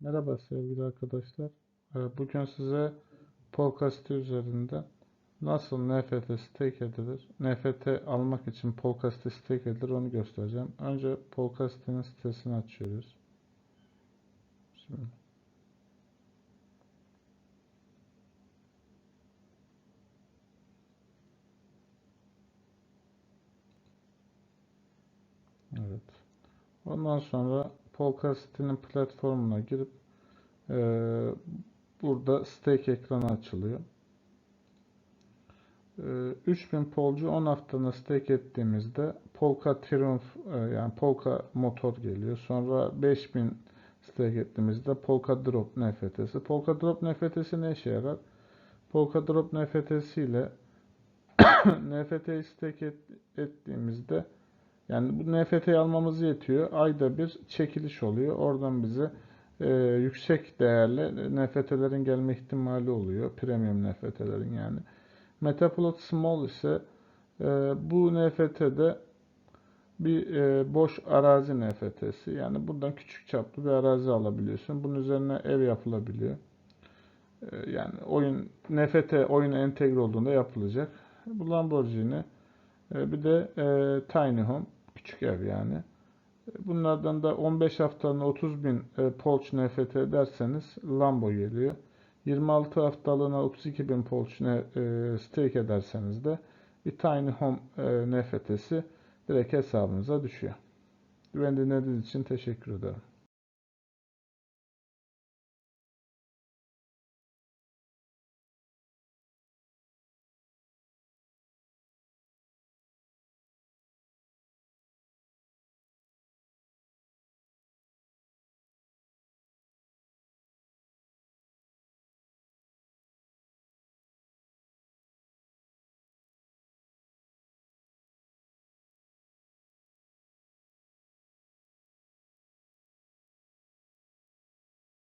Merhaba sevgili arkadaşlar. Ee, Bugün size Polkasty üzerinde nasıl NFT stake edilir, NFT almak için Polkasty stake edilir onu göstereceğim. Önce Polkasty'nin sitesini açıyoruz. Şimdi. Evet. Ondan sonra Polkasty'nin platformuna girip eee, burada stake ekranı açılıyor. Eee, 3000 polcu 10 haftanı stake ettiğimizde Polka Triumph eee, yani Polka motor geliyor. Sonra 5000 stake ettiğimizde Polka Drop NFT'si. Polka Drop NFT'si ne işe yarar? Polka Drop NFT'si ile NFT'yi stake et- ettiğimizde yani bu NFT'yi almamız yetiyor. Ayda bir çekiliş oluyor. Oradan bize e, yüksek değerli NFT'lerin gelme ihtimali oluyor. Premium NFT'lerin yani. Metaplot Small ise e, bu NFT'de bir e, boş arazi NFT'si. Yani buradan küçük çaplı bir arazi alabiliyorsun. Bunun üzerine ev yapılabiliyor. E, yani oyun NFT oyuna entegre olduğunda yapılacak. Bu Lamborghini. E, bir de e, Tiny Home. Küçük ev yani. E, Bunlardan da 15 haftalığına 30 bin e, Polç NFT ederseniz Lambo geliyor. 26 haftalığına 32 bin Polç e, stake ederseniz de bir Tiny Home e, NFT'si direkt hesabınıza düşüyor. Beni dinlediğiniz için teşekkür ederim.